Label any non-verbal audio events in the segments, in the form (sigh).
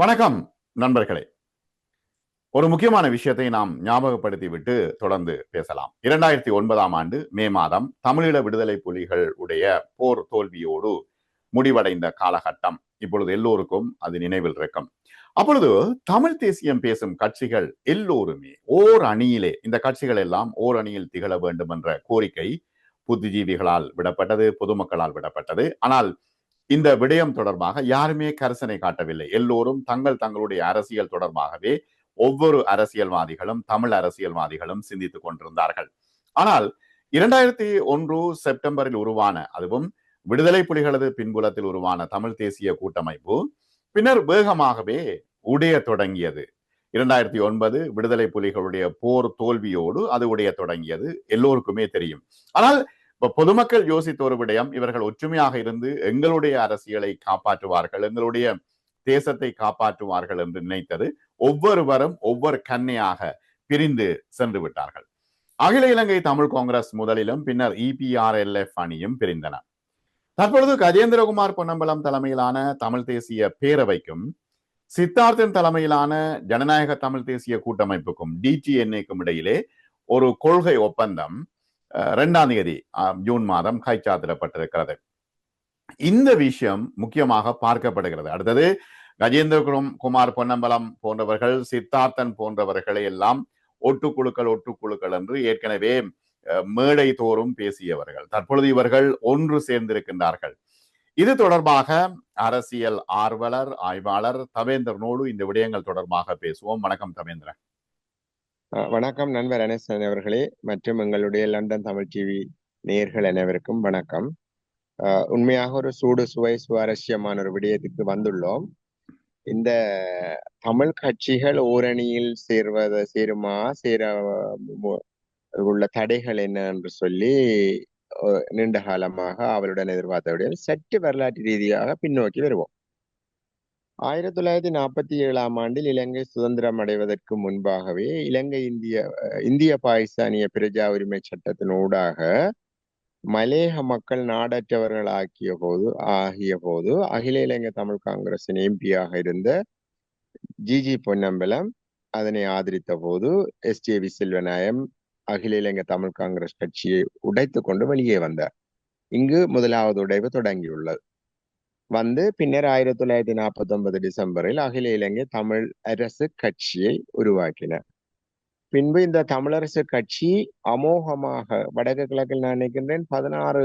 வணக்கம் நண்பர்களே. ஒரு முக்கியமான விஷயத்தை நாம் ஞாபகப்படுத்தி விட்டு தொடர்ந்து பேசலாம். இரண்டாயிரத்தி ஒன்பதாம் ஆண்டு மே மாதம் தமிழீழ விடுதலை புலிகள் உடைய போர் தோல்வியோடு முடிவடைந்த காலகட்டம் இப்பொழுது எல்லோருக்கும் அது நினைவில் இருக்கும். அப்பொழுது தமிழ் தேசியம் பேசும் கட்சிகள் எல்லோருமே ஓர் அணியிலே இந்த கட்சிகள் எல்லாம் ஓர் அணியில் திகழ வேண்டும் என்ற கோரிக்கை புத்திஜீவிகளால் விடப்பட்டது பொதுமக்களால் விடப்பட்டது. ஆனால் இந்த விடயம் தொடர்பாக யாருமே கரிசனை காட்டவில்லை. எல்லோரும் தங்கள் தங்களுடைய அரசியல் தொடர்பாகவே ஒவ்வொரு அரசியல்வாதிகளும் தமிழ் அரசியல்வாதிகளும் சிந்தித்துக் கொண்டிருந்தார்கள். ஆனால் இரண்டாயிரத்தி ஒன்று செப்டம்பரில் உருவான அதுவும் விடுதலை புலிகளது பின்புலத்தில் உருவான தமிழ் தேசிய கூட்டமைப்பு பின்னர் வேகமாகவே உடைய தொடங்கியது. இரண்டாயிரத்தி ஒன்பது விடுதலை புலிகளுடைய போர் தோல்வியோடு அது உடைய தொடங்கியது. எல்லோருக்குமே தெரியும். ஆனால் இப்ப பொதுமக்கள் யோசித்த ஒரு விடயம் இவர்கள் ஒற்றுமையாக இருந்து எங்களுடைய அரசியலை காப்பாற்றுவார்கள் எங்களுடைய தேசத்தை காப்பாற்றுவார்கள் என்று நினைத்தது ஒவ்வொருவரும் ஒவ்வொரு கண்ணையாக பிரிந்து சென்று விட்டார்கள். அகில இலங்கை தமிழ் காங்கிரஸ் முதலிலும் பின்னர் இபிஆர்எல்எஃப் அணியும் பிரிந்தன. தற்பொழுது கஜேந்திரகுமார் பொன்னம்பலம் தலைமையிலான தமிழ் தேசிய பேரவைக்கும் சித்தார்த்தன் தலைமையிலான ஜனநாயக தமிழ் தேசிய கூட்டமைப்புக்கும் டிடிஎன்ஏக்கும் இடையிலே ஒரு கொள்கை ஒப்பந்தம் ரெண்டாம் தேதி ஜூன் மாதம் கைச்சாத்திடப்பட்டிருக்கிறது. இந்த விஷயம் முக்கியமாக பார்க்கப்படுகிறது. அடுத்தது கஜேந்திர குமார் பொன்னம்பலம் போன்றவர்கள் சித்தார்த்தன் போன்றவர்களை எல்லாம் ஒட்டுக்குழுக்கள் ஒட்டுக்குழுக்கள் என்று ஏற்கனவே மேடை தோறும் பேசியவர்கள். தற்பொழுது இவர்கள் ஒன்று சேர்ந்திருக்கின்றார்கள். இது தொடர்பாக அரசியல் ஆர்வலர் ஆய்வாளர் தவேந்திரனோடு இந்த விடயங்கள் தொடர்பாக பேசுவோம். வணக்கம் தவேந்திரன் வணக்கம் நண்பர் அனேசன் அவர்களே மற்றும் எங்களுடைய லண்டன் தமிழ் டிவி நேர்கள் அனைவருக்கும் வணக்கம். உண்மையாக ஒரு சூடு சுவை சுவாரஸ்யமான ஒரு விடயத்துக்கு வந்துள்ளோம். இந்த தமிழ் கட்சிகள் ஓரணியில் சேர்வத சேருமா சேர உள்ள தடைகள் என்ன என்று சொல்லி நீண்ட காலமாக அவளுடன் எதிர்பார்த்தவுடன் சற்று வரலாற்று ரீதியாக பின்னோக்கி வருவோம். ஆயிரத்தி தொள்ளாயிரத்தி நாற்பத்தி ஏழாம் ஆண்டில் இலங்கை சுதந்திரம் அடைவதற்கு முன்பாகவே இலங்கை இந்திய இந்திய பாகிஸ்தானிய பிரஜா உரிமை சட்டத்தின் ஊடாக மலேக மக்கள் நாடற்றவர்கள் ஆக்கிய போது ஆகிய போது அகில இலங்கை தமிழ் காங்கிரசின் எம்பியாக இருந்த ஜிஜி பொன்னம்பலம் அதனை ஆதரித்த போது எஸ் ஜே வி செல்வநாயம் அகில இலங்கை தமிழ் காங்கிரஸ் கட்சியை உடைத்து கொண்டு வெளியே வந்தார். இங்கு முதலாவது உடைவு தொடங்கியுள்ளது. வந்து பின்னர் ஆயிரத்தி தொள்ளாயிரத்தி நாற்பத்தி ஒன்பது டிசம்பரில் அகில இலங்கை தமிழ் அரசு கட்சியை உருவாக்கினர். பின்பு இந்த தமிழரசு கட்சி அமோகமாக வடக்கு கிழக்கில் நான் நினைக்கின்றேன் பதினாறு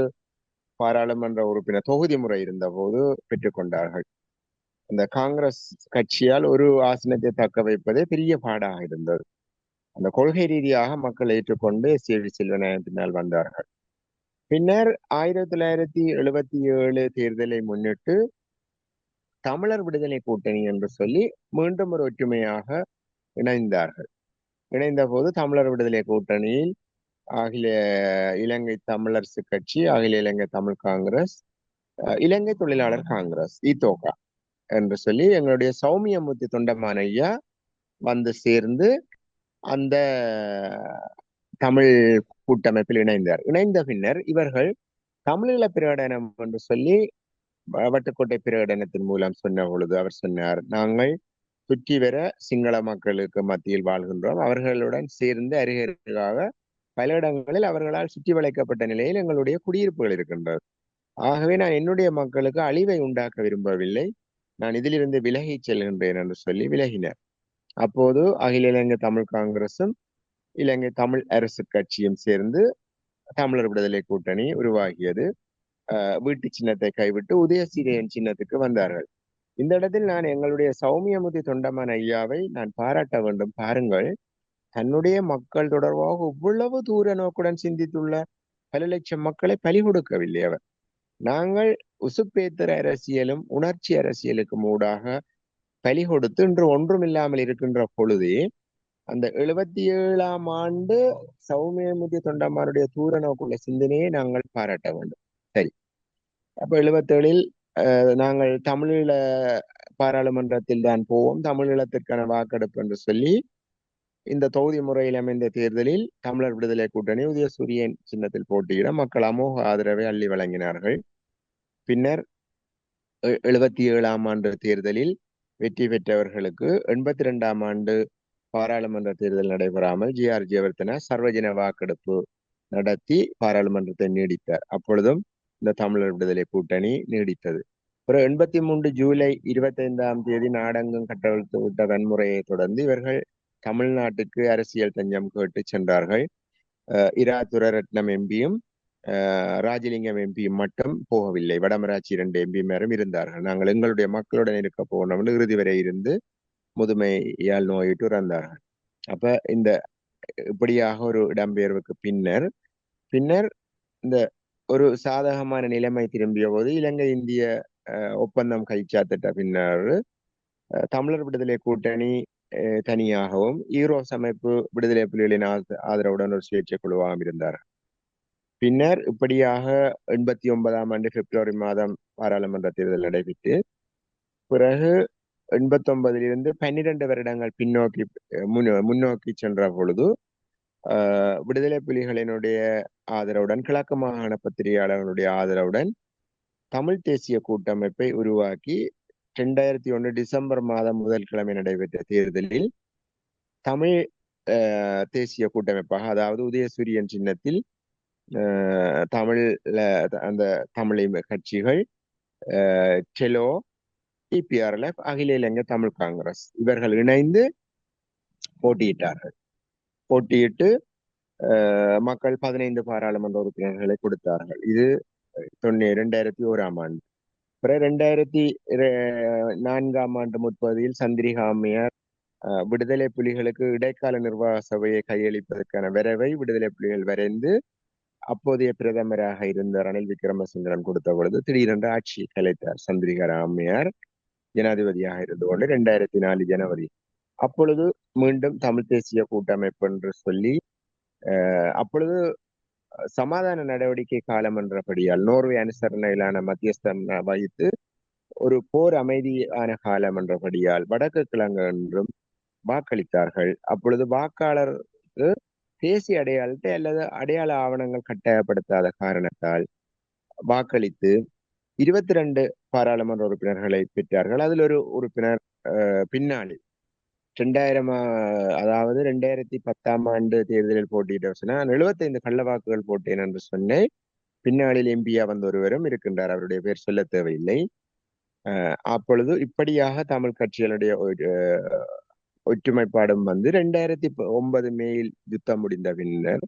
பாராளுமன்ற உறுப்பினர் தொகுதி முறை இருந்த போது பெற்றுக்கொண்டார்கள். இந்த காங்கிரஸ் கட்சியால் ஒரு ஆசனத்தை தக்க வைப்பதே பெரிய பாடாக இருந்தது. அந்த கொள்கை ரீதியாக மக்கள் ஏற்றுக்கொண்டு எஸ் ஏ பின்னால் வந்தார்கள். பின்னர் ஆயிரத்தி தொள்ளாயிரத்தி எழுபத்தி ஏழு தேர்தலை முன்னிட்டு தமிழர் விடுதலை கூட்டணி என்று சொல்லி மீண்டும் ஒரு ஒற்றுமையாக இணைந்தார்கள். இணைந்த போது தமிழர் விடுதலை கூட்டணியில் அகில இலங்கை தமிழரசு கட்சி அகில இலங்கை தமிழ் காங்கிரஸ் இலங்கை தொழிலாளர் காங்கிரஸ் இத்தோகா என்று சொல்லி எங்களுடைய சௌமியமூர்த்தி தொண்டமான ஐயா வந்து சேர்ந்து அந்த தமிழ் கூட்டமைப்பில் இணைந்தார். இணைந்த பின்னர் இவர்கள் தமிழீழ பிரகடனம் என்று சொல்லி வட்டுக்கோட்டை பிரகடனத்தின் மூலம் சொன்ன பொழுது அவர் சொன்னார் நாங்கள் சுற்றி வர சிங்கள மக்களுக்கு மத்தியில் வாழ்கின்றோம். அவர்களுடன் சேர்ந்து அருகருகாக பல இடங்களில் அவர்களால் சுற்றி வளைக்கப்பட்ட நிலையில் எங்களுடைய குடியிருப்புகள் இருக்கின்றது ஆகவே நான் என்னுடைய மக்களுக்கு அழிவை உண்டாக்க விரும்பவில்லை. நான் இதிலிருந்து விலகி செல்கின்றேன் என்று சொல்லி விலகினர். அப்போது அகில இலங்கை தமிழ் காங்கிரசும் இலங்கை தமிழ் அரசு கட்சியும் சேர்ந்து தமிழர் விடுதலை கூட்டணி உருவாகியது. வீட்டு சின்னத்தை கைவிட்டு உதயசீரியன் சின்னத்துக்கு வந்தார்கள். இந்த இடத்தில் நான் எங்களுடைய சௌமியமுதி தொண்டமான் ஐயாவை நான் பாராட்ட வேண்டும். பாருங்கள் தன்னுடைய மக்கள் தொடர்பாக இவ்வளவு தூர நோக்குடன் சிந்தித்துள்ள பல லட்சம் மக்களை பலி கொடுக்கவில்லை அவர். நாங்கள் உசுப்பேத்தர் அரசியலும் உணர்ச்சி அரசியலுக்கும் ஊடாக பலி கொடுத்து இன்று ஒன்றுமில்லாமல் இருக்கின்ற பொழுதே அந்த எழுபத்தி ஏழாம் ஆண்டு சௌமியமுதிய தொண்டமானுடைய தூர நோக்குள்ள சிந்தனையை நாங்கள் பாராட்ட வேண்டும். சரி. அப்ப எழுபத்தேழில் நாங்கள் தமிழீழ பாராளுமன்றத்தில் தான் போவோம். தமிழீழத்திற்கான வாக்கெடுப்பு என்று சொல்லி இந்த தொகுதி முறையில் அமைந்த தேர்தலில் தமிழர் விடுதலை கூட்டணி உதயசூரியன் சின்னத்தில் போட்டியிட மக்கள் அமோக ஆதரவை அள்ளி வழங்கினார்கள். பின்னர் எழுபத்தி ஏழாம் ஆண்டு தேர்தலில் வெற்றி பெற்றவர்களுக்கு எண்பத்தி ரெண்டாம் ஆண்டு பாராளுமன்ற தேர்தல் நடைபெறாமல் ஜி ஆர் ஜெயவர்தன சர்வஜன வாக்கெடுப்பு நடத்தி பாராளுமன்றத்தை நீடித்தார். அப்பொழுதும் இந்த தமிழர் விடுதலை கூட்டணி நீடித்தது. ஒரு எண்பத்தி மூன்று ஜூலை இருபத்தி ஐந்தாம் தேதி நாடெங்கும் கட்டவிழ்த்து விட்ட வன்முறையை தொடர்ந்து இவர்கள் தமிழ்நாட்டுக்கு அரசியல் தஞ்சம் கேட்டு சென்றார்கள். இரா துரரட்னம் எம்பியும் ராஜலிங்கம் எம்பியும் மட்டும் போகவில்லை. வடமராட்சி இரண்டு எம்பிமாரும் இருந்தார்கள். நாங்கள் எங்களுடைய மக்களுடன் இருக்க போனோம்னு இறுதி வரை இருந்து முதுமையால் நோயிட்டு இறந்தார்கள் அப்ப இந்த இப்படியாக ஒரு இடம்பெயர்வுக்கு பின்னர் பின்னர் இந்த ஒரு சாதகமான நிலைமை திரும்பிய போது இலங்கை இந்திய ஒப்பந்தம் கைச்சாத்திட்ட பின்னர் தமிழர் விடுதலை கூட்டணி தனியாகவும் ஈரோஸ் அமைப்பு விடுதலை புலிகளின் ஆதரவுடன் ஒரு சுயேட்சை குழுவாகவும் இருந்தார் பின்னர் இப்படியாக எண்பத்தி ஒன்பதாம் ஆண்டு பிப்ரவரி மாதம் பாராளுமன்ற தேர்தல் நடைபெற்று பிறகு எண்பத்தொன்பதிலிருந்து பன்னிரண்டு வருடங்கள் பின்னோக்கி முன்னோக்கி சென்ற பொழுது விடுதலை புலிகளினுடைய ஆதரவுடன் கிழக்கு மாகாண பத்திரிகையாளர்களுடைய ஆதரவுடன் தமிழ் தேசிய கூட்டமைப்பை உருவாக்கி ரெண்டாயிரத்தி ஒன்று டிசம்பர் மாதம் முதல் கிழமை நடைபெற்ற தேர்தலில் தமிழ் தேசிய கூட்டமைப்பாக அதாவது உதயசூரியன் சின்னத்தில் தமிழ்ல அந்த தமிழ் கட்சிகள் செலோ டிபிஆர்எல்எஃப் அகில இலங்கை தமிழ் காங்கிரஸ். இவர்கள் இணைந்து போட்டியிட்டார்கள். போட்டியிட்டு மக்கள் பதினைந்து பாராளுமன்ற உறுப்பினர்களை கொடுத்தார்கள். இது தொண்ணூ ரெண்டாயிரத்தி ஓராம் ஆண்டு. பிறகு ரெண்டாயிரத்தி நான்காம் ஆண்டு முற்பகுதியில் சந்திரிகாமியார் விடுதலை புலிகளுக்கு இடைக்கால நிர்வாக சபையை கையளிப்பதற்கான விரைவை விடுதலை புலிகள் வரைந்து அப்போதைய பிரதமராக இருந்த ரணில் விக்ரமசிங்கரன் கொடுத்த பொழுது திடீரென்று ஆட்சி கலைத்தார் சந்திரிகா ராமையார் ஜனாதிபதியாக இருந்து கொண்டு ரெண்டாயிரத்தி நாலு ஜனவரி. அப்பொழுது மீண்டும் தமிழ் தேசிய கூட்டமைப்பு என்று சொல்லி அப்பொழுது சமாதான நடவடிக்கை காலம் என்றபடியால் நோர்வே அனுசரணையிலான மத்தியஸ்தம் வகித்து ஒரு போர் அமைதியான காலம் என்றபடியால் வடக்கு கிழங்கு என்றும் வாக்களித்தார்கள். அப்பொழுது வாக்காளருக்கு தேசிய அடையாளத்தை அல்லது அடையாள ஆவணங்கள் கட்டாயப்படுத்தாத காரணத்தால் வாக்களித்து இருபத்தி ரெண்டு பாராளுமன்ற உறுப்பினர்களை பெற்றார்கள். அதில் ஒரு உறுப்பினர் பின்னாளில் ரெண்டாயிரம் அதாவது ரெண்டாயிரத்தி பத்தாம் ஆண்டு தேர்தலில் போட்டியிட்ட சொன்னால் எழுபத்தைந்து கள்ள வாக்குகள் போட்டேன் என்று சொன்னேன். பின்னாளில் எம்பியா வந்த ஒருவரும் இருக்கின்றார். அவருடைய பேர் சொல்ல தேவையில்லை. அப்பொழுது இப்படியாக தமிழ் கட்சிகளுடைய ஒற்றுமைப்பாடும் வந்து ரெண்டாயிரத்தி ஒன்பது மேயில் யுத்தம் முடிந்த பின்னர்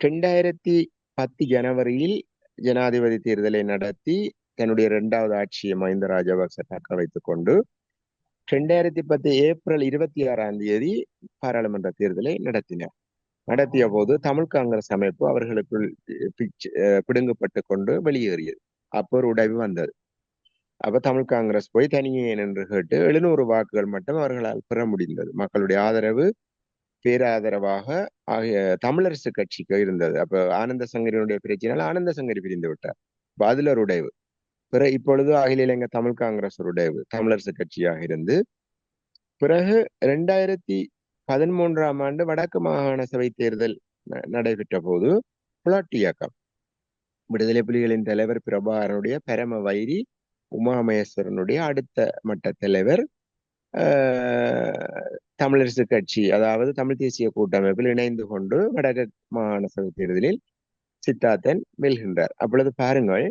ரெண்டாயிரத்தி பத்து ஜனவரியில் ஜனாதிபதி தேர்தலை நடத்தி தன்னுடைய இரண்டாவது ஆட்சியை மஹிந்த ராஜபக்ச தக்க வைத்துக் கொண்டு ரெண்டாயிரத்தி பத்து ஏப்ரல் இருபத்தி ஆறாம் தேதி பாராளுமன்ற தேர்தலை நடத்தினார். நடத்திய போது தமிழ் காங்கிரஸ் அமைப்பு அவர்களுக்குள் பிடுங்கப்பட்டு கொண்டு வெளியேறியது. அப்போ ஒரு உடைவு வந்தது. அப்ப தமிழ் காங்கிரஸ் போய் தனியே என்று கேட்டு எழுநூறு வாக்குகள் மட்டும் அவர்களால் பெற முடிந்தது. மக்களுடைய ஆதரவு பேராதரவாக ஆகிய தமிழரசு கட்சிக்கு இருந்தது. அப்ப ஆனந்த சங்கரியினுடைய பிரச்சனையால் ஆனந்த சங்கரி பிரிந்து விட்டார். அதுல ஒரு உடைவு. பிற இப்பொழுது அகில இலங்கை தமிழ் காங்கிரசருடைய தமிழரசு கட்சியாக இருந்து பிறகு ரெண்டாயிரத்தி பதிமூன்றாம் ஆண்டு வடக்கு மாகாண சபை தேர்தல் நடைபெற்ற போது புலாட்டி இயக்கம் விடுதலை புலிகளின் தலைவர் பிரபாகரனுடைய பரம வைரி உமாமகேஸ்வரனுடைய அடுத்த மட்ட தலைவர் தமிழரசு கட்சி அதாவது தமிழ் தேசிய கூட்டமைப்பில் இணைந்து கொண்டு வடக்கு மாகாண சபை தேர்தலில் சித்தார்த்தன் வெல்கின்றார். அப்பொழுது பாருங்கள்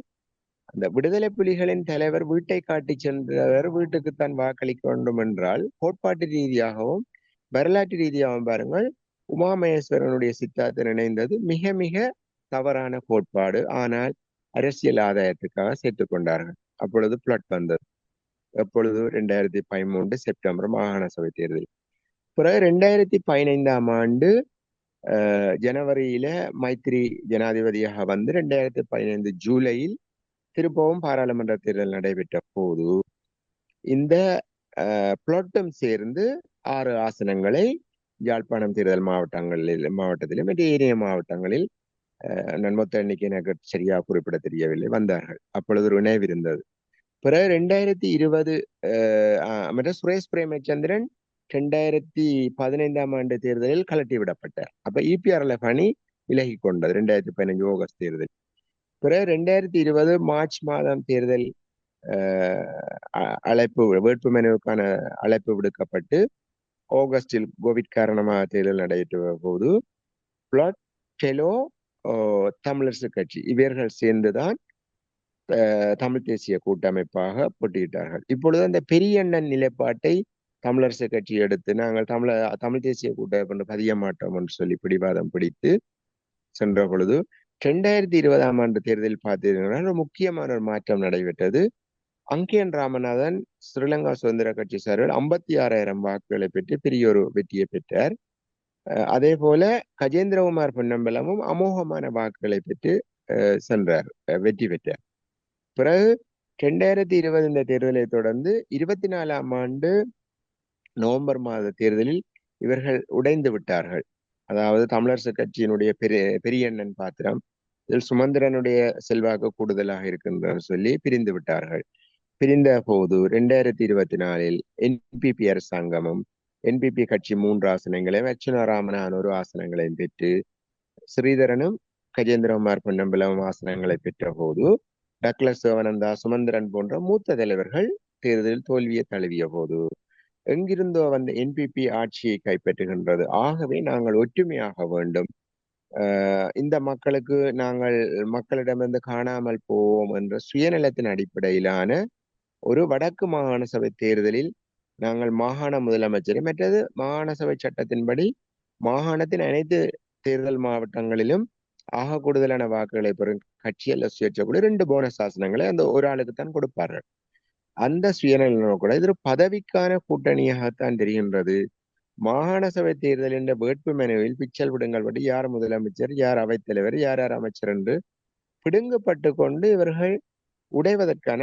அந்த விடுதலை புலிகளின் தலைவர் வீட்டை காட்டி சென்றவர் வீட்டுக்குத்தான் வாக்களிக்க வேண்டும் என்றால் கோட்பாட்டு ரீதியாகவும் வரலாற்று ரீதியாகவும் பாருங்கள் உமாமகேஸ்வரனுடைய சித்தார்த்தன் இணைந்தது மிக மிக தவறான கோட்பாடு. ஆனால் அரசியல் ஆதாயத்துக்காக சேர்த்து கொண்டார்கள். அப்பொழுது பிளட் வந்தது. எப்பொழுது ரெண்டாயிரத்தி பதிமூன்று செப்டம்பர் மாகாண சபை தேர்தல். பிறகு ரெண்டாயிரத்தி பதினைந்தாம் ஆண்டு ஜனவரியில மைத்ரி ஜனாதிபதியாக வந்து ரெண்டாயிரத்தி பதினைந்து ஜூலையில் திரும்பவும் பாராளுமன்ற தேர்தல் நடைபெற்ற போது இந்த பிளாட்டும் சேர்ந்து ஆறு ஆசனங்களை யாழ்ப்பாணம் தேர்தல் மாவட்டங்களில் மாவட்டத்திலும் மற்ற ஏனைய மாவட்டங்களில் நன்மொத்த எண்ணிக்கை எனக்கு சரியா குறிப்பிட தெரியவில்லை வந்தார்கள். அப்பொழுது ஒரு இணைவு இருந்தது. பிறகு ரெண்டாயிரத்தி இருபது மற்ற சுரேஷ் பிரேமச்சந்திரன் ரெண்டாயிரத்தி பதினைந்தாம் ஆண்டு தேர்தலில் கலட்டி விடப்பட்டார். அப்ப இபிஆர்ல பணி விலகி கொண்டது ரெண்டாயிரத்தி பதினஞ்சு ஆகஸ்ட் தேர்தல் பிறகு ரெண்டாயிரத்தி இருபது மார்ச் மாதம் தேர்தல் அழைப்பு வேட்புமனுவுக்கான அழைப்பு விடுக்கப்பட்டு ஆகஸ்டில் கோவிட் காரணமாக தேர்தல் நடைபெற்ற போது பிளாட் டெலோ தமிழரசு கட்சி இவர்கள் சேர்ந்துதான் தமிழ் தேசிய கூட்டமைப்பாக போட்டியிட்டார்கள். இப்பொழுது அந்த பெரியண்ணன் நிலைப்பாட்டை தமிழரசு கட்சி எடுத்து நாங்கள் தமிழ தமிழ் தேசிய கூட்டமைப்பு பதிய மாட்டோம் என்று சொல்லி பிடிவாதம் பிடித்து சென்ற பொழுது இரண்டாயிரத்தி இருபதாம் ஆண்டு தேர்தலில் பார்த்தீங்கன்னா ஒரு முக்கியமான ஒரு மாற்றம் நடைபெற்றது. அங்கேன் ராமநாதன் ஸ்ரீலங்கா சுதந்திர கட்சி சார்பில் ஐம்பத்தி ஆறாயிரம் வாக்குகளை பெற்று பெரிய ஒரு வெற்றியை பெற்றார். அதே போல கஜேந்திரகுமார் பொன்னம்பலமும் அமோகமான வாக்குகளை பெற்று சென்றார் வெற்றி பெற்றார். பிறகு ரெண்டாயிரத்தி இருபது இந்த தேர்தலை தொடர்ந்து இருபத்தி நாலாம் ஆண்டு நவம்பர் மாத தேர்தலில் இவர்கள் உடைந்து விட்டார்கள். அதாவது தமிழரசு கட்சியினுடைய பெரிய பெரியண்ணன் பாத்திரம் இதில் சுமந்திரனுடைய செல்வாக்கு கூடுதலாக இருக்கின்ற சொல்லி பிரிந்து விட்டார்கள். பிரிந்த போது ரெண்டாயிரத்தி இருபத்தி நாலில் என்பிபி அரசாங்கமும் என்பிபி கட்சி மூன்று ஆசனங்களையும் அச்சுனாராமனான ஒரு ஆசனங்களையும் பெற்று ஸ்ரீதரனும் கஜேந்திரகுமார் பொன்னம்பலம் ஆசனங்களை பெற்ற போது டக்ளஸ் சிவனந்தா சுமந்திரன் போன்ற மூத்த தலைவர்கள் தேர்தலில் தோல்வியை தழுவிய போது எங்கிருந்தோ வந்த என்பிபி ஆட்சியை கைப்பற்றுகின்றது. ஆகவே நாங்கள் ஒற்றுமையாக வேண்டும். இந்த மக்களுக்கு நாங்கள் மக்களிடமிருந்து காணாமல் போவோம் என்ற சுயநலத்தின் அடிப்படையிலான ஒரு வடக்கு மாகாண சபை தேர்தலில் நாங்கள் மாகாண முதலமைச்சரை மற்றது மாகாண சபை சட்டத்தின்படி மாகாணத்தின் அனைத்து தேர்தல் மாவட்டங்களிலும் ஆக கூடுதலான வாக்குகளை பெறும் கட்சி அல்ல சுயேட்சை கூட ரெண்டு போனஸ் சாசனங்களை அந்த ஒரு ஆளுக்கு தான் கொடுப்பார்கள். அந்த சுயநல கூட இது ஒரு பதவிக்கான கூட்டணியாகத்தான் தெரிகின்றது. மாகாண சபை தேர்தல் என்ற வேட்பு மனுவில் பிச்சல் விடுங்கள் படி யார் முதலமைச்சர் யார் அவைத்தலைவர் யார் யார் அமைச்சர் என்று பிடுங்கப்பட்டு கொண்டு இவர்கள் உடைவதற்கான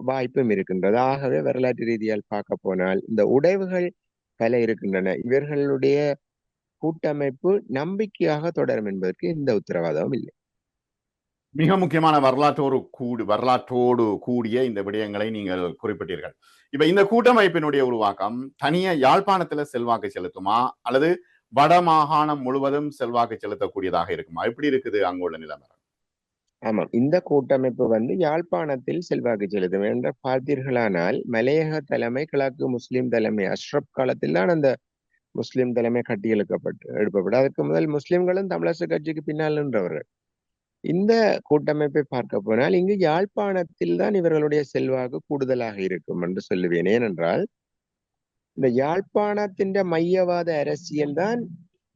வாய்ப்பும் இருக்கின்றது. ஆகவே வரலாற்று ரீதியால் பார்க்க போனால் இந்த உடைவுகள் பல இருக்கின்றன. இவர்களுடைய கூட்டமைப்பு நம்பிக்கையாக தொடரும் என்பதற்கு எந்த உத்தரவாதமும் இல்லை. மிக முக்கியமான வரலாற்றோடு கூடு வரலாற்றோடு கூடிய இந்த விடயங்களை நீங்கள் குறிப்பிட்டீர்கள். இப்ப இந்த கூட்டமைப்பினுடைய உருவாக்கம் தனிய யாழ்ப்பாணத்துல செல்வாக்கு செலுத்துமா? அல்லது வட மாகாணம் முழுவதும் செல்வாக்கு செலுத்தக்கூடியதாக இருக்குமா? எப்படி இருக்குது அங்குள்ள நிலைமை? ஆமாம் இந்த கூட்டமைப்பு வந்து யாழ்ப்பாணத்தில் செல்வாக்கு செலுத்தும். என்ற பார்த்தீர்களானால் மலையக தலைமை கிழக்கு முஸ்லிம் தலைமை அஷ்ரப் காலத்தில் தான் அந்த முஸ்லிம் தலைமை கட்டி எழுக்கப்பட்டு எழுப்பப்பட்டு அதுக்கு முதல் முஸ்லிம்களும் தமிழரசு கட்சிக்கு பின்னால் நின்றவர்கள். இந்த கூட்டமைப்பை பார்க்க போனால் இங்கு யாழ்ப்பாணத்தில் தான் இவர்களுடைய செல்வாக்கு கூடுதலாக இருக்கும் என்று சொல்லுவேன். ஏனென்றால் இந்த யாழ்ப்பாணத்தின் மையவாத அரசியல் தான்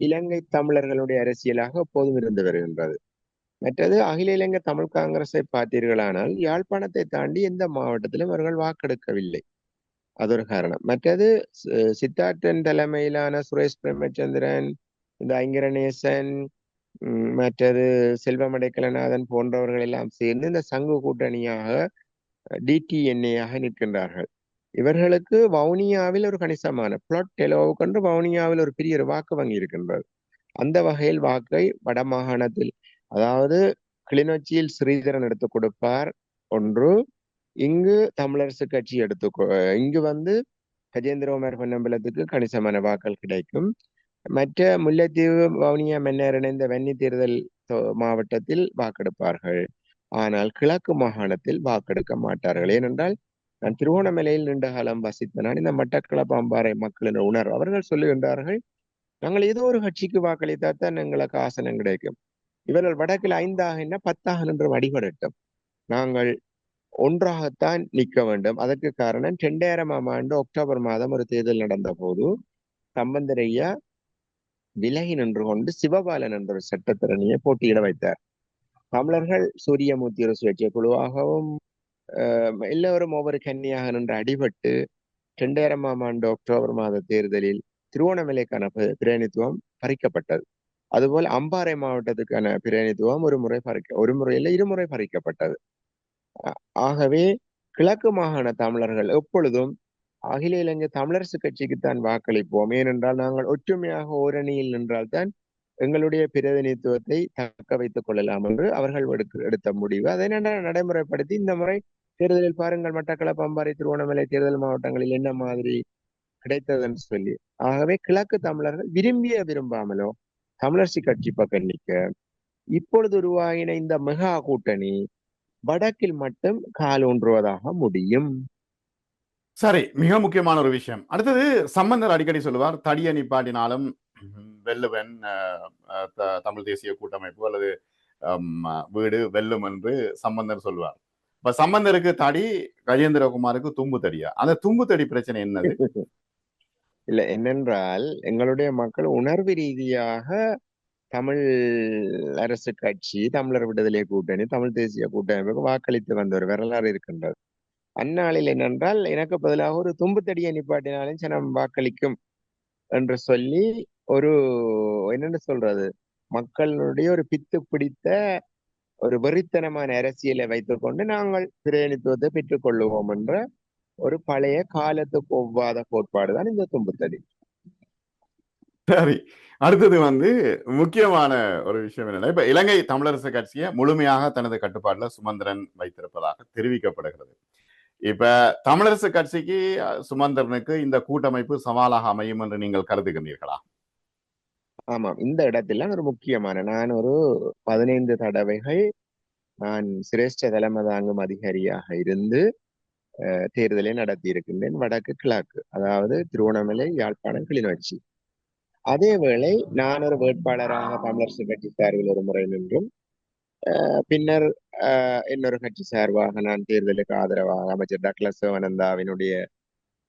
இலங்கை தமிழர்களுடைய அரசியலாக எப்போதும் இருந்து வருகின்றது. மற்றது அகில இலங்கை தமிழ் காங்கிரஸை பார்த்தீர்களானால் யாழ்ப்பாணத்தை தாண்டி எந்த மாவட்டத்திலும் அவர்கள் வாக்கெடுக்கவில்லை. அது ஒரு காரணம். மற்றது சித்தார்த்தன் தலைமையிலான சுரேஷ் பிரேமச்சந்திரன் இந்த ஐங்கரணேசன் மற்றது செல்வமடைக்கலநாதன் போன்றவர்கள் எல்லாம் சேர்ந்து இந்த சங்கு கூட்டணியாக டிடிஎன்ஏயாக நிற்கின்றார்கள். இவர்களுக்கு வவுனியாவில் ஒரு கணிசமான பிளாட் டெலோவுக்கென்று வவுனியாவில் ஒரு பெரிய ஒரு வாக்கு வங்கி இருக்கின்றது. அந்த வகையில் வாக்கை வடமாகாணத்தில் அதாவது கிளிநொச்சியில் ஸ்ரீதரன் எடுத்து கொடுப்பார். ஒன்று இங்கு தமிழரசு கட்சி எடுத்து இங்கு வந்து கஜேந்திரகுமார் பொன்னம்பலத்துக்கு கணிசமான வாக்கள் கிடைக்கும். மற்ற முல்லைத்தீவு வவுனியா மன்னர் இணைந்த வன்னி தேர்தல் மாவட்டத்தில் வாக்கெடுப்பார்கள். ஆனால் கிழக்கு மாகாணத்தில் வாக்கெடுக்க மாட்டார்கள். ஏனென்றால் நான் திருவோணமலையில் நீண்ட காலம் வசித்த நான் இந்த மட்டக்களப்பு அம்பாறை மக்களின் உணர்வு அவர்கள் சொல்லுகின்றார்கள் நாங்கள் ஏதோ ஒரு கட்சிக்கு வாக்களித்தால் தான் எங்களுக்கு ஆசனம் கிடைக்கும். இவர்கள் வடக்கில் ஐந்தாக என்ன பத்தாக நின்று அடிபடட்டும் நாங்கள் ஒன்றாகத்தான் நிற்க வேண்டும். அதற்கு காரணம் ரெண்டாயிரமாம் ஆண்டு அக்டோபர் மாதம் ஒரு தேர்தல் நடந்த போது சம்பந்தரையா விலகி நின்று கொண்டு சிவபாலன் என்ற ஒரு சட்டத்திறனியை போட்டியிட வைத்தார். தமிழர்கள் சூரியமூர்த்தி ஒரு சுயேட்சை குழுவாகவும் எல்லோரும் ஒவ்வொரு கன்னியாக நின்று அடிபட்டு இரண்டாயிரமாம் ஆண்டு அக்டோபர் மாத தேர்தலில் திருவோணமலைக்கான பிரதிநிதித்துவம் பறிக்கப்பட்டது. அதுபோல் அம்பாறை மாவட்டத்துக்கான பிரதிநிதித்துவம் ஒரு முறை பறிக்க ஒரு முறையில் இருமுறை பறிக்கப்பட்டது. ஆகவே கிழக்கு மாகாண தமிழர்கள் எப்பொழுதும் அகில இலங்கை தமிழரசு கட்சிக்குத்தான் வாக்களிப்போம். ஏனென்றால் நாங்கள் ஒற்றுமையாக ஓரணியில் நின்றால்தான் எங்களுடைய பிரதிநிதித்துவத்தை தக்க வைத்துக் கொள்ளலாம் என்று அவர்கள் எடுத்த முடிவு. அதை நடைமுறைப்படுத்தி இந்த முறை தேர்தலில் பாருங்கள் மட்டக்களப்பு அம்பாறை திருவண்ணாமலை தேர்தல் மாவட்டங்களில் என்ன மாதிரி கிடைத்ததுன்னு சொல்லி. ஆகவே கிழக்கு தமிழர்கள் விரும்பிய விரும்பாமலோ தமிழரசு கட்சி பக்கம் நிற்க இப்பொழுது உருவாகின இந்த மெகா கூட்டணி வடக்கில் மட்டும் காலூன்றுவதாக முடியும். சரி மிக முக்கியமான ஒரு விஷயம். அடுத்தது சம்பந்தர் அடிக்கடி சொல்லுவார் தடிய நிப்பாட்டினாலும் வெல்லுவன் தமிழ் தேசிய கூட்டமைப்பு அல்லது வீடு வெல்லும் என்று சம்பந்தர் சொல்லுவார். இப்ப சம்பந்தருக்கு தடி கஜேந்திரகுமாருக்கு தும்பு தடியா? அந்த தும்பு தடி பிரச்சனை என்னது? (laughs) இல்ல என்னென்றால் எங்களுடைய மக்கள் உணர்வு ரீதியாக தமிழ் அரசு கட்சி தமிழர் விடுதலை கூட்டணி தமிழ் தேசிய கூட்டமைப்புக்கு வாக்களித்து வந்த ஒரு வரலாறு இருக்கின்றது. அந்நாளில் என்னென்றால் எனக்கு பதிலாக ஒரு தும்புத்தடியை நிப்பாட்டினாலும் சனம் வாக்களிக்கும் என்று சொல்லி ஒரு என்னென்னு சொல்றது? மக்களுடைய ஒரு பித்து பிடித்த ஒரு வெறித்தனமான அரசியலை வைத்துக்கொண்டு நாங்கள் பிரதிநிதித்துவத்தை பெற்றுக் கொள்ளுவோம் என்ற ஒரு பழைய காலத்துக்கு ஒவ்வாத கோட்பாடுதான் இந்த தும்புத்தடி. சரி. அடுத்தது வந்து முக்கியமான ஒரு விஷயம் என்னன்னா இப்ப இலங்கை தமிழரசு கட்சியை முழுமையாக தனது கட்டுப்பாட்டுல சுமந்திரன் வைத்திருப்பதாக தெரிவிக்கப்படுகிறது. இப்ப தமிழரசு கட்சிக்கு சுமந்திரனுக்கு இந்த கூட்டமைப்பு சவாலாக அமையும் என்று நீங்கள் கருதுகிறீர்களா ஆமாம். இந்த இடத்துல ஒரு முக்கியமான நான் ஒரு பதினைந்து தடவைகள் நான் சிரேஷ்ட தலைமை தாங்கும் அதிகாரியாக இருந்து அஹ், தேர்தலை நடத்தி இருக்கின்றேன் வடக்கு கிழக்கு அதாவது திருவண்ணாமலை யாழ்ப்பாணம் கிளிநொச்சி. அதேவேளை நான் ஒரு வேட்பாளராக தமிழரசு கட்சி சார்பில் ஒரு முறை நின்றும் பின்னர் இன்னொரு கட்சி சார்பாக நான் தேர்தலுக்கு ஆதரவாக அமைச்சர் டக்ளஸ் சிவனந்தாவினுடைய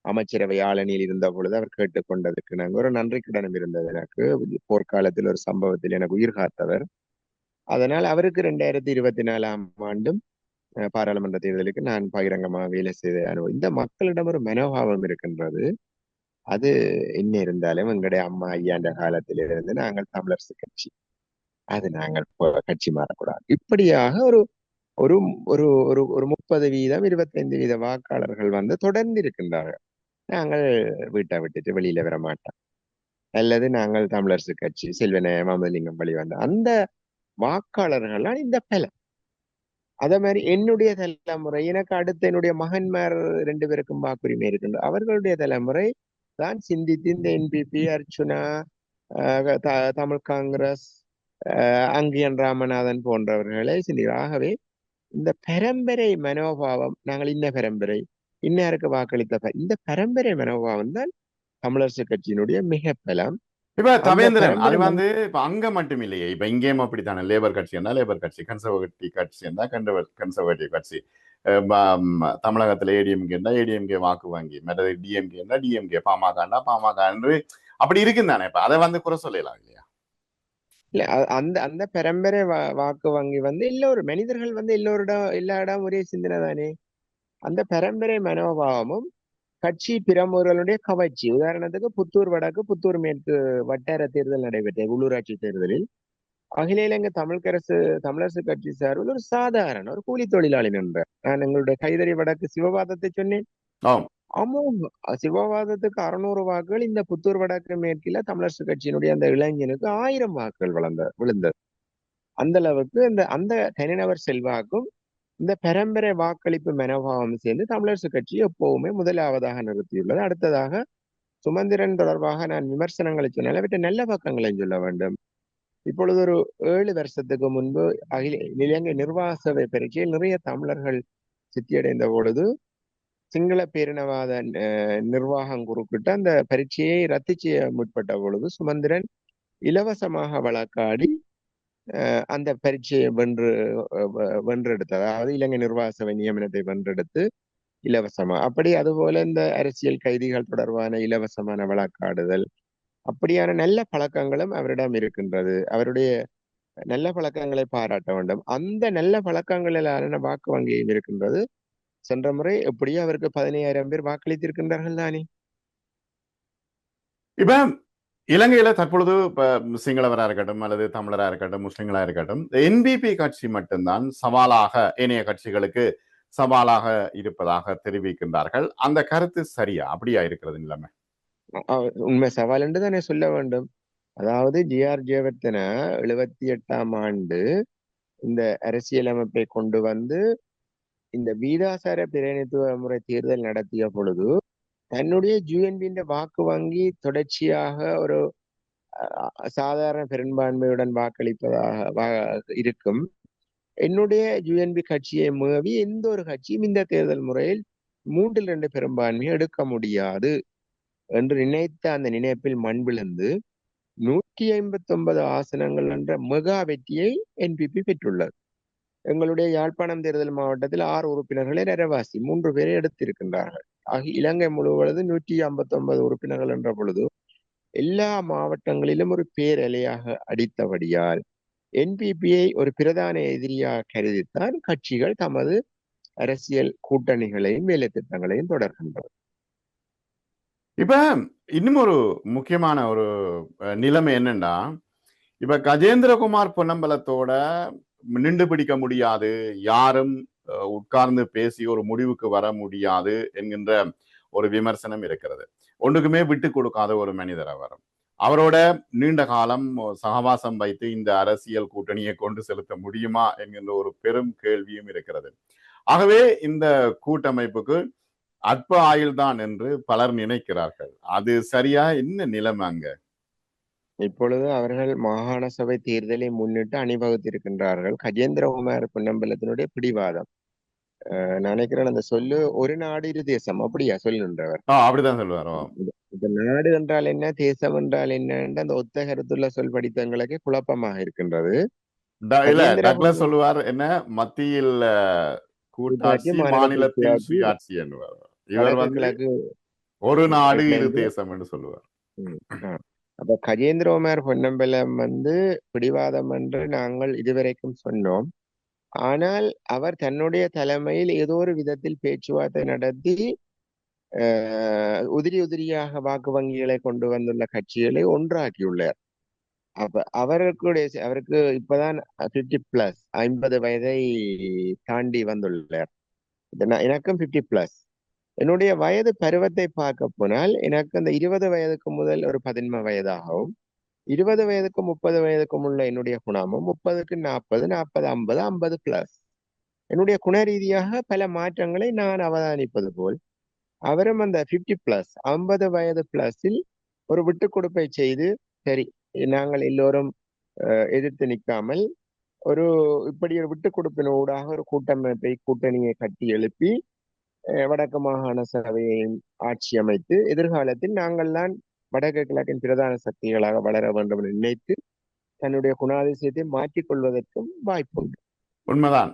அமைச்சரவை ஆளணியில் இருந்த பொழுது அவர் கேட்டுக்கொண்டதுக்கு நாங்கள் ஒரு நன்றி கடனும் இருந்தது எனக்கு போர்க்காலத்தில் ஒரு சம்பவத்தில் எனக்கு உயிர் காத்தவர் அதனால் அவருக்கு ரெண்டாயிரத்தி இருபத்தி நாலாம் ஆண்டும் பாராளுமன்ற தேர்தலுக்கு நான் பகிரங்கமாக வேலை செய்த அனுபவம் இந்த மக்களிடம் ஒரு மனோபாவம் இருக்கின்றது அது என்ன இருந்தாலும் எங்களுடைய அம்மா ஐயாண்ட காலத்திலிருந்து நாங்கள் தமிழரசு கட்சி அது நாங்கள் கட்சி மாறக்கூடாது. இப்படியாக ஒரு ஒரு ஒரு ஒரு ஒரு முப்பது வீதம் இருபத்தைந்து வீத வாக்காளர்கள் வந்து தொடர்ந்து இருக்கின்றார்கள் நாங்கள் வீட்டை விட்டுட்டு வெளியில வர மாட்டோம். அல்லது நாங்கள் தமிழரசு கட்சி செல்வன மாமலிங்கம் வழி வந்த அந்த வாக்காளர்கள்லாம் இந்த பலம் அதே மாதிரி என்னுடைய தலைமுறை எனக்கு அடுத்த என்னுடைய மகன்மார் ரெண்டு பேருக்கும் வாக்குரிமை இருக்கின்றது அவர்களுடைய தலைமுறை தான் சிந்தித்து இந்த என்பிபி அர்ச்சுனா தமிழ் காங்கிரஸ் அங்கியன் ராமநாதன் போன்றவர்களை ஆகவே இந்த பரம்பரை மனோபாவம் நாங்கள் இன்ன பரம்பரை இன்னாருக்கு வாக்களித்த இந்த பரம்பரை மனோபாவம் தான் தமிழரசு கட்சியினுடைய மிக பலம். இப்ப தவேந்திரன் அது வந்து இப்ப அங்க மட்டும் இல்லையே இப்ப இங்கேயும் அப்படித்தானே லேபர் கட்சி இருந்தா லேபர் கட்சி கன்சர்வேட்டிவ் கட்சி இருந்தா கன்சர்வேட்டிவ் கட்சி. தமிழகத்துல ஏடிஎம்கே இருந்தா ஏடிஎம்கே வாக்கு வாங்கி மற்றது டிஎம்கே இருந்தா டிஎம்கே பாமகண்டா பாமக என்று அப்படி இருக்கும் தானே இப்ப அதை வந்து குறை சொல்லலாம் இல்லையா இல்ல. அந்த அந்த பரம்பரை வா- வாக்கு வங்கி வந்து எல்லோரும் மனிதர்கள் வந்து எல்லோரிடம் எல்லா இடம் ஒரே சிந்தனை தானே? அந்த பரம்பரை மனோபாவமும் கட்சி பிரமுகர்களுடைய கவர்ச்சி. உதாரணத்துக்கு புத்தூர் வடக்கு புத்தூர் மேற்கு வட்டார தேர்தல் நடைபெற்ற உள்ளூராட்சி தேர்தலில். அகில இலங்கை தமிழ்கரசு தமிழரசு கட்சி சார்பில் ஒரு சாதாரண ஒரு கூலி தொழிலாளி நின்றார் நான் எங்களுடைய கைதறி வடக்கு சிவபாதத்தை சொன்னேன். ஆம். ஆமாம் சிவவாதத்துக்கு அறுநூறு வாக்குகள் இந்த புத்தூர் வடக்கு மேற்கில தமிழரசு கட்சியினுடைய அந்த இளைஞனுக்கு ஆயிரம் வாக்குகள் வளர்ந்த விழுந்தது. அந்த அளவுக்கு இந்த அந்த தனிநபர் செல்வாக்கும் இந்த பரம்பரை வாக்களிப்பு மனோபாவம் சேர்ந்து தமிழரசு கட்சி எப்பவுமே முதலாவதாக நிறுத்தியுள்ளது. அடுத்ததாக சுமந்திரன் தொடர்பாக நான் விமர்சனங்களை சொன்னேன் அவற்றை நல்ல பக்கங்களையும் சொல்ல வேண்டும். இப்பொழுது ஒரு ஏழு வருஷத்துக்கு முன்பு அகில இலங்கை நிர்வாக சபை நிறைய தமிழர்கள் சித்தியடைந்த பொழுது சிங்கள பேரினவாத நிர்வாகம் குறுக்கிட்டு அந்த பரீட்சையை ரத்து செய்ய முற்பட்ட பொழுது சுமந்திரன் இலவசமாக வழக்காடி அஹ், அந்த பரீட்சையை வென்று அஹ், வென்றெடுத்து அதாவது இலங்கை நிர்வாக சபை நியமனத்தை வென்றெடுத்து இலவசமா. அப்படி அதுபோல இந்த அரசியல் கைதிகள் தொடர்பான இலவசமான வழக்காடுதல் அப்படியான நல்ல பழக்கங்களும் அவரிடம் இருக்கின்றது. அவருடைய நல்ல பழக்கங்களை பாராட்ட வேண்டும். அந்த நல்ல பழக்கங்களிலான வாக்கு வங்கியும் இருக்கின்றது. சென்ற முறை எப்படியோ அவருக்கு பதினையாயிரம் பேர் வாக்களித்திருக்கின்றார்கள் தானே. இப்ப இலங்கையில தற்பொழுது இப்ப சிங்களவரா இருக்கட்டும் அல்லது தமிழரா இருக்கட்டும் முஸ்லிம்களா இருக்கட்டும் என்பிபி கட்சி மட்டும்தான் சவாலாக ஏனைய கட்சிகளுக்கு சவாலாக இருப்பதாக தெரிவிக்கின்றார்கள். அந்த கருத்து சரியா? அப்படியா இருக்கிறது நிலைமை? உண்மை சவால் என்று தானே சொல்ல வேண்டும். அதாவது ஜிஆர் ஜெயவர்தன எழுபத்தி எட்டாம் ஆண்டு இந்த அரசியலமைப்பை கொண்டு வந்து இந்த வீதாசார பிரதிநிதித்துவ முறை தேர்தல் நடத்திய பொழுது தன்னுடைய ஜூஎன்பியின் வாக்கு வங்கி தொடர்ச்சியாக ஒரு சாதாரண பெரும்பான்மையுடன் வாக்களிப்பதாக இருக்கும். என்னுடைய யுஎன்பி கட்சியை மேவி எந்த ஒரு கட்சியும் இந்த தேர்தல் முறையில் மூன்றில் இரண்டு பெரும்பான்மையை எடுக்க முடியாது என்று நினைத்த அந்த நினைப்பில் மண் விழுந்து நூற்றி ஐம்பத்தி ஒன்பது ஆசனங்கள் என்ற மெகா வெற்றியை என்பிபி பெற்றுள்ளது. எங்களுடைய யாழ்ப்பாணம் தேர்தல் மாவட்டத்தில் ஆறு உறுப்பினர்களை நிறவாசி மூன்று பேரை எடுத்திருக்கின்றார்கள். ஆகி இலங்கை முழுவதும் நூற்றி ஐம்பத்தி ஒன்பது உறுப்பினர்கள் என்ற பொழுது எல்லா மாவட்டங்களிலும் ஒரு பேரலையாக அடித்தபடியால் என்பிபியை ஒரு பிரதான எதிரியாக கருதித்தான் கட்சிகள் தமது அரசியல் கூட்டணிகளையும் வேலை திட்டங்களையும் தொடர்கின்றன. இப்ப இன்னும் ஒரு முக்கியமான ஒரு நிலைமை என்னன்னா இப்ப கஜேந்திரகுமார் பொன்னம்பலத்தோட நின்று பிடிக்க முடியாது. யாரும் அஹ், உட்கார்ந்து பேசி ஒரு முடிவுக்கு வர முடியாது என்கின்ற ஒரு விமர்சனம் இருக்கிறது. ஒன்றுக்குமே விட்டு கொடுக்காத ஒரு மனிதர் அவர். அவரோட நீண்ட காலம் சகவாசம் வைத்து இந்த அரசியல் கூட்டணியை கொண்டு செலுத்த முடியுமா என்கின்ற ஒரு பெரும் கேள்வியும் இருக்கிறது. ஆகவே இந்த கூட்டமைப்புக்கு அற்ப ஆயுள்தான் என்று பலர் நினைக்கிறார்கள். அது சரியா? என்ன நிலைமை அங்க? இப்பொழுது அவர்கள் மாகாண சபை தேர்தலை முன்னிட்டு அணிவகுத்திருக்கின்றார்கள். கஜேந்திரகுமார் பொன்னம்பலத்தினுடைய பிடிவாதம். நினைக்கிறேன் அந்த சொல்லு ஒரு நாடு இரு தேசம். அப்படியா? சொல்லுன்றவர் அப்படிதான் சொல்லுவாரோ. இந்த நாடு என்றால் என்ன? தேசம் என்றால் என்ன? என்ற அந்த ஒத்த கருத்துள்ள சொல் படித்தங்களுக்கு குழப்பமாக இருக்கின்றது. சொல்லுவார் என்ன? மத்தியில் கூட்டாட்சி மாநிலத்தில் சுயாட்சி, என்பவர் இவர் வந்து ஒரு நாடு இரு. தேசம் என்று சொல்லுவார். அப்ப கஜேந்திரகுமார் பொன்னம்பலம் வந்து பிடிவாதம் என்று நாங்கள் இதுவரைக்கும் சொன்னோம். ஆனால் அவர் தன்னுடைய தலைமையில் ஏதோ ஒரு விதத்தில் பேச்சுவார்த்தை நடத்தி உதிரி உதிரியாக வாக்கு வங்கிகளை கொண்டு வந்துள்ள கட்சிகளை ஒன்றாக்கியுள்ளார். அப்ப அவருக்குடைய அவருக்கு இப்பதான் பிப்டி பிளஸ் ஐம்பது வயதை தாண்டி வந்துள்ளார். எனக்கும் பிப்டி பிளஸ் என்னுடைய வயது பருவத்தை பார்க்க போனால் எனக்கு அந்த இருபது வயதுக்கு முதல் ஒரு பதின்ம வயதாகவும் இருபது வயதுக்கும் முப்பது வயதுக்கும் உள்ள என்னுடைய குணமும் முப்பதுக்கு நாற்பது நாற்பது ஐம்பது ஐம்பது பிளஸ் என்னுடைய குண ரீதியாக பல மாற்றங்களை நான் அவதானிப்பது போல் அவரும் அந்த பிப்டி பிளஸ் ஐம்பது வயது பிளஸில் ஒரு விட்டு கொடுப்பை செய்து சரி நாங்கள் எல்லோரும் எதிர்த்து நிற்காமல் ஒரு இப்படி ஒரு விட்டு கொடுப்பினூடாக ஒரு கூட்டமைப்பை கூட்டணியை கட்டி எழுப்பி வடக்கு மாகாண சபையையும் ஆட்சி அமைத்து எதிர்காலத்தில் நாங்கள்தான் வடக்கு கிழக்கின் பிரதான சக்திகளாக வளர வேண்டும் என்று நினைத்து தன்னுடைய குணாதிசயத்தை மாற்றிக் கொள்வதற்கும் வாய்ப்புண்டு. உண்மைதான்.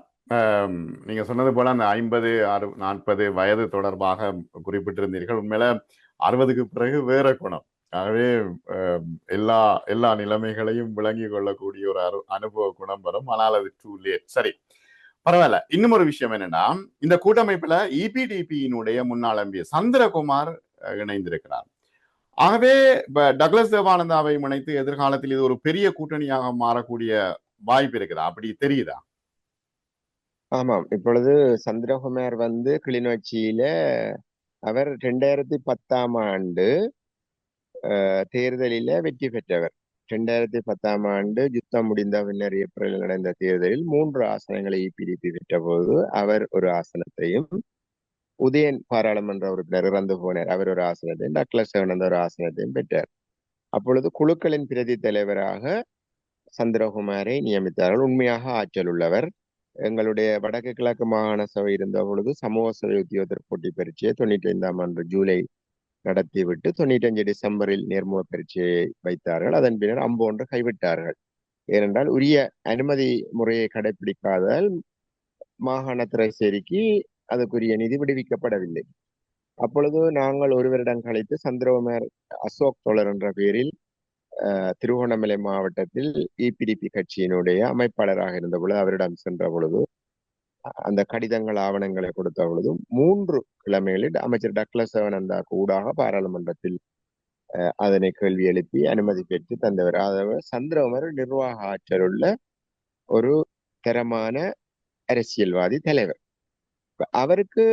நீங்க சொன்னது போல அந்த ஐம்பது அறு நாற்பது வயது தொடர்பாக குறிப்பிட்டிருந்தீர்கள். உண்மையில அறுபதுக்கு பிறகு வேற குணம். ஆகவே எல்லா எல்லா நிலைமைகளையும் விளங்கி கொள்ளக்கூடிய ஒரு அனுபவ குணம் வரும். ஆனால் அது டூ லேட் சரி. பரவாயில்ல. இன்னும் ஒரு விஷயம் என்னன்னா இந்த கூட்டமைப்புல இபிடிபியினுடைய முன்னாள் எம்பி சந்திரகுமார் இணைந்திருக்கிறார். ஆகவே இப்ப டக்ளஸ் தேவானந்தாவை முனைத்து எதிர்காலத்தில் இது ஒரு பெரிய கூட்டணியாக மாறக்கூடிய வாய்ப்பு இருக்குதா? அப்படி தெரியுதா? ஆமாம். இப்பொழுது சந்திரகுமார் வந்து கிளிநொச்சியில அவர் ரெண்டாயிரத்தி பத்தாம் ஆண்டு அஹ், தேர்தலில வெற்றி பெற்றவர். ரெண்டாயிரத்தி பத்தாம் ஆண்டு யுத்தம் முடிந்த பின்னர் ஏப்ரலில் நடந்த தேர்தலில் மூன்று ஆசனங்களை இபிடிபி விட்டபோது போது அவர் ஒரு ஆசனத்தையும் உதயன் பாராளுமன்ற உறுப்பினர் இறந்து போனார். அவர் ஒரு ஆசனத்தையும் டக்ளஸ் சிவனந்த ஒரு ஆசனத்தையும் பெற்றார். அப்பொழுது குழுக்களின் பிரதி தலைவராக சந்திரகுமாரை நியமித்தார்கள். உண்மையாக ஆற்றல் உள்ளவர். எங்களுடைய வடக்கு கிழக்கு மாகாண சபை இருந்த பொழுது சமூக சேவை உத்தியோகத்தர் போட்டி பரீட்சையை தொண்ணூற்றி ஐந்தாம் ஆண்டு ஜூலை நடத்திவிட்டு தொண்ணூற்றி அஞ்சு டிசம்பரில் நேர்முக பரீட்சையை வைத்தார்கள். அதன் பின்னர் அம்பு ஒன்று கைவிட்டார்கள். ஏனென்றால் உரிய அனுமதி முறையை கடைபிடிக்காதால் மாகாண திரைசேரிக்கு அதுக்குரிய நிதி விடுவிக்கப்படவில்லை. அப்பொழுது நாங்கள் ஒரு வருடம் கழித்து சந்திரகுமார் அசோக் தோழர் என்ற பெயரில் அஹ், திருகோணமலை மாவட்டத்தில் இபிடிபி கட்சியினுடைய அமைப்பாளராக இருந்த பொழுது அவரிடம் சென்ற பொழுது அந்த கடிதங்கள் ஆவணங்களை கொடுத்த பொழுதும் மூன்று கிழமைகளில் அமைச்சர் டக்ளஸ் சிவனந்தா ஊடாக பாராளுமன்றத்தில் அதனை கேள்வி எழுப்பி அனுமதி பெற்று தந்தவர். அதாவது சந்திரகுமார் நிர்வாக ஆற்றலுள்ள ஒரு தரமான அரசியல்வாதி தலைவர். அவருக்கு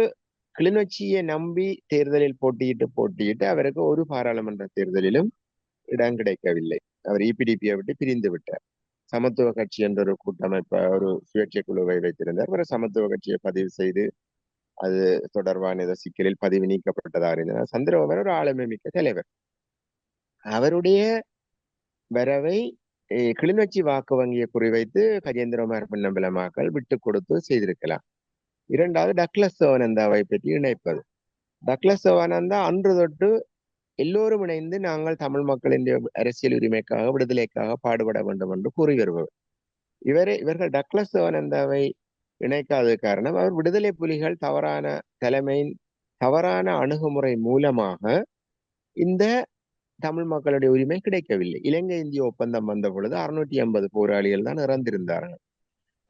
கிளிநொச்சியை நம்பி தேர்தலில் போட்டியிட்டு போட்டியிட்டு அவருக்கு ஒரு பாராளுமன்ற தேர்தலிலும் இடம் கிடைக்கவில்லை. அவர் இபிடிபியை விட்டு பிரிந்து விட்டார். சமத்துவ கட்சி என்ற ஒரு கூட்டமைப்பை ஒரு சுயேட்சை குழுவை வைத்திருந்தார். அவர் சமத்துவ கட்சியை பதிவு செய்து அது தொடர்பான ஏதோ சிக்கலில் பதிவு நீக்கப்பட்டதாக இருந்தார் சந்திரகுமார் ஒரு ஆளுமை மிக்க தலைவர். அவருடைய வரவை கிளிநொச்சி வாக்கு வங்கியை குறிவைத்து கஜேந்திரகுமார் பொன்னம்பலமாக்கள் விட்டு கொடுத்து செய்திருக்கலாம். இரண்டாவது டக்ளஸ் சிவானந்தாவை பற்றி இணைப்பது. டக்ளஸ் சோவானந்தா அன்று தொட்டு எல்லோரும் இணைந்து நாங்கள் தமிழ் மக்களின் அரசியல் உரிமைக்காக விடுதலைக்காக பாடுபட வேண்டும் என்று கூறி வருபவர். இவரே இவர்கள் டக்ளஸ் சிவானந்தாவை இணைக்காத காரணம் அவர் விடுதலை புலிகள் தவறான தலைமையின் தவறான அணுகுமுறை மூலமாக இந்த தமிழ் மக்களுடைய உரிமை கிடைக்கவில்லை. இலங்கை இந்திய ஒப்பந்தம் வந்த பொழுது அறுநூற்றி ஐம்பது போராளிகள் தான் இறந்திருந்தார்கள்.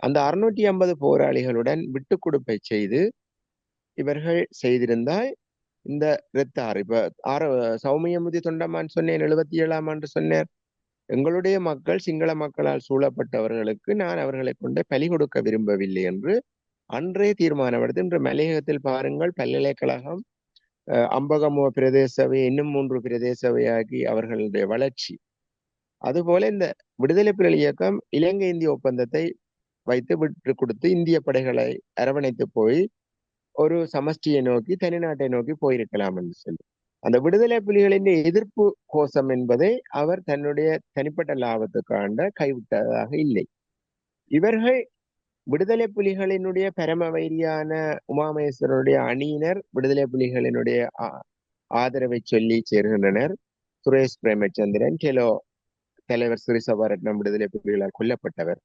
அந்த அறுநூற்றி ஐம்பது போராளிகளுடன் விட்டு கொடுப்பை செய்து இவர்கள் செய்திருந்தால் இந்த ஆறு இப்ப ஆறு சௌமியமுதி தொண்டமான் சொன்னேன் எழுபத்தி ஏழாம் ஆண்டு சொன்னேன் எங்களுடைய மக்கள் சிங்கள மக்களால் சூழப்பட்டவர்களுக்கு நான் அவர்களை கொண்டு பலி கொடுக்க விரும்பவில்லை என்று அன்றே தீர்மானம் எடுத்து இன்று மலையகத்தில் பாருங்கள் பல்கலைக்கழகம் அஹ், அம்பகமுவ பிரதேசவை இன்னும் மூன்று பிரதேசவையாகி அவர்களுடைய வளர்ச்சி. அதுபோல இந்த விடுதலை புலிகள் இயக்கம் இலங்கை இந்திய ஒப்பந்தத்தை வைத்து விட்டு கொடுத்து இந்திய படைகளை அரவணைத்து போய் ஒரு சமஷ்டியை நோக்கி தனிநாட்டை நோக்கி போயிருக்கலாம் என்று சொல்லி. அந்த விடுதலை புலிகளின் எதிர்ப்பு கோஷம் என்பதை அவர் தன்னுடைய தனிப்பட்ட லாபத்துக்காண்ட கைவிட்டதாக இல்லை. இவர்கள் விடுதலை புலிகளினுடைய பரம வைரியான உமாமேஸ்வரனுடைய அணியினர் விடுதலை புலிகளினுடைய ஆதரவை சொல்லி சேர்கின்றனர். சுரேஷ் பிரேமச்சந்திரன் கெலோ தலைவர் சிறிசபாரட்னம் விடுதலை புலிகளால் கொல்லப்பட்டவர்.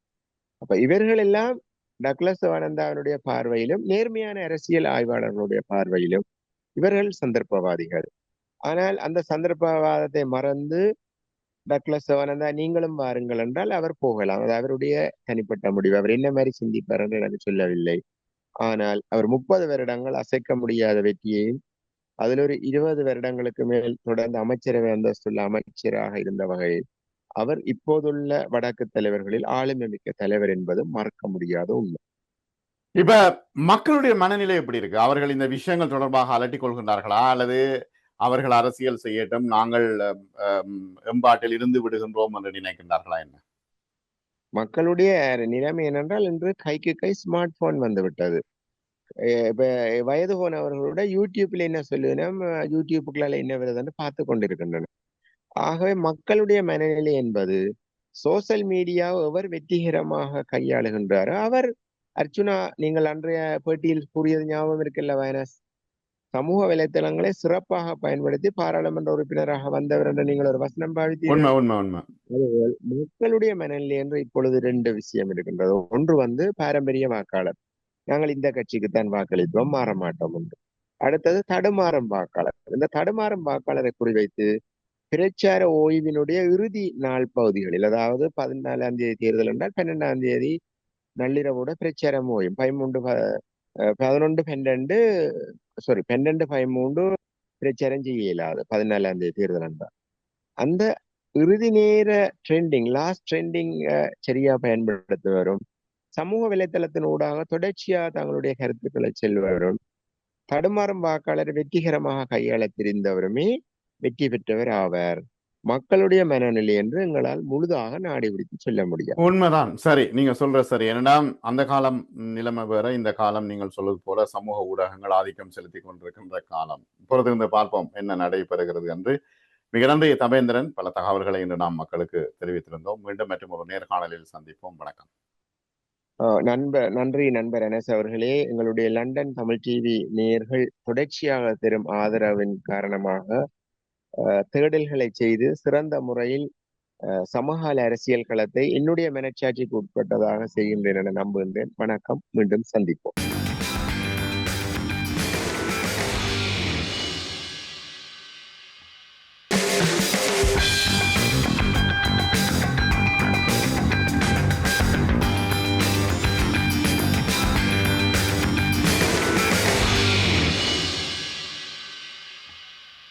அப்ப இவர்கள் எல்லாம் டக்ளஸ் ஆனந்தாவினுடைய பார்வையிலும் நேர்மையான அரசியல் ஆய்வாளர்களுடைய பார்வையிலும் இவர்கள் சந்தர்ப்பவாதிகள். ஆனால் அந்த சந்தர்ப்பவாதத்தை மறந்து டக்ளஸ் சிவானந்தா நீங்களும் வாருங்கள் என்றால் அவர் போகலாம். அது அவருடைய தனிப்பட்ட முடிவு. அவர் என்ன மாதிரி சிந்திப்பார் என்று எனக்கு சொல்லவில்லை. ஆனால் அவர் முப்பது வருடங்கள் அசைக்க முடியாத வெற்றியையும் அதில் ஒரு இருபது வருடங்களுக்கு மேல் தொடர்ந்து அமைச்சரவை அந்தஸ்துள்ள அமைச்சராக இருந்த வகையில் அவர் இப்போதுள்ள வடக்கு தலைவர்களில் ஆளுமை மிக்க தலைவர் என்பது மறக்க முடியாத உண்மை. இப்ப மக்களுடைய மனநிலை எப்படி இருக்கு? அவர்கள் இந்த விஷயங்கள் தொடர்பாக அலட்டிக் கொள்கின்றார்களா? அல்லது அவர்கள் அரசியல் செய்யட்டும் நாங்கள் எம்பாட்டில் இருந்து விடுகின்றோம் என்று நினைக்கின்றார்களா என்ன? மக்களுடைய நிலைமை என்னென்றால் இன்று கைக்கு கை ஸ்மார்ட் போன் வந்து விட்டது. அஹ் இப்ப வயது போனவர்களோட யூடியூப்ல என்ன சொல்லுவோம் யூடியூப்புகளால என்ன வருதுன்னு பார்த்து கொண்டிருக்கின்றனர் ஆகவே மக்களுடைய மனநிலை என்பது சோசியல் மீடியா எவர் வெற்றிகரமாக கையாளுகின்றாரோ அவர் அர்ச்சுனா நீங்கள் அன்றைய பேட்டியில் கூறியது ஞாபகம் இருக்குல்ல வைனஸ் சமூக வலைத்தளங்களை சிறப்பாக பயன்படுத்தி பாராளுமன்ற உறுப்பினராக வந்தவர் என்று நீங்கள் ஒரு வசனம் பாவித்தீர்கள் மக்களுடைய மனநிலை என்று இப்பொழுது ரெண்டு விஷயம் இருக்கின்றது. ஒன்று வந்து பாரம்பரிய வாக்காளர். நாங்கள் இந்த கட்சிக்குத்தான் வாக்களிப்போம் மாற மாட்டோம் என்று. அடுத்தது தடுமாறும் வாக்காளர். இந்த தடுமாறும் வாக்காளரை குறிவைத்து பிரச்சார ஓய்வினுடைய இறுதி நாள் பகுதிகளில் அதாவது பதினாலாம் தேதி தேர்தல் என்றால் பன்னெண்டாம் தேதி நள்ளிரவோட பிரச்சாரம் ஓய்வு. பதிமூன்று பதினொன்று பன்னெண்டு சாரி பன்னெண்டு பதிமூன்று பிரச்சாரம் செய்ய இயலாது பதினாலாம் தேதி தேர்தல் என்றால். அந்த இறுதி நேர ட்ரெண்டிங் லாஸ்ட் ட்ரெண்டிங் சரியா பயன்படுத்துவரும் சமூக வலைத்தளத்தின் ஊடாக தொடர்ச்சியா தங்களுடைய கருத்துக்களை செல்வரும் தடுமாறும் வாக்காளர் வெற்றிகரமாக கையாள தெரிந்தவருமே வெற்றி பெற்றவர் ஆவார். மக்களுடைய மனநிலை என்று எங்களால் முழுதாக நாடி பிடித்து சொல்ல முடியாது. உண்மைதான். சரி நீங்க சொல்ற சரி. ஏன்னா அந்த காலம் நிலைமை வேற இந்த காலம் நீங்கள் சொல்வது போல சமூக ஊடகங்கள் ஆதிக்கம் செலுத்தி கொண்டிருக்கின்ற காலம். பொறுத்திருந்து பார்ப்போம் என்ன நடைபெறுகிறது என்று. மிக நன்றி தபேந்திரன் பல தகவல்களை இன்று நாம் மக்களுக்கு தெரிவித்திருந்தோம். மீண்டும் மற்றும் ஒரு நேர்காணலில் சந்திப்போம். வணக்கம். நண்பர் நன்றி நண்பர் எனஸ் அவர்களே. எங்களுடைய லண்டன் தமிழ் டிவி நேயர்கள் தொடர்ச்சியாக தரும் ஆதரவின் காரணமாக தேடல்களை செய்து சிறந்த முறையில் சமகால அரசியல் களத்தை என்னுடைய மனச்சாட்சிக்கு உட்பட்டதாக செய்கின்றேன் என நம்புகின்றேன். வணக்கம். மீண்டும் சந்திப்போம்.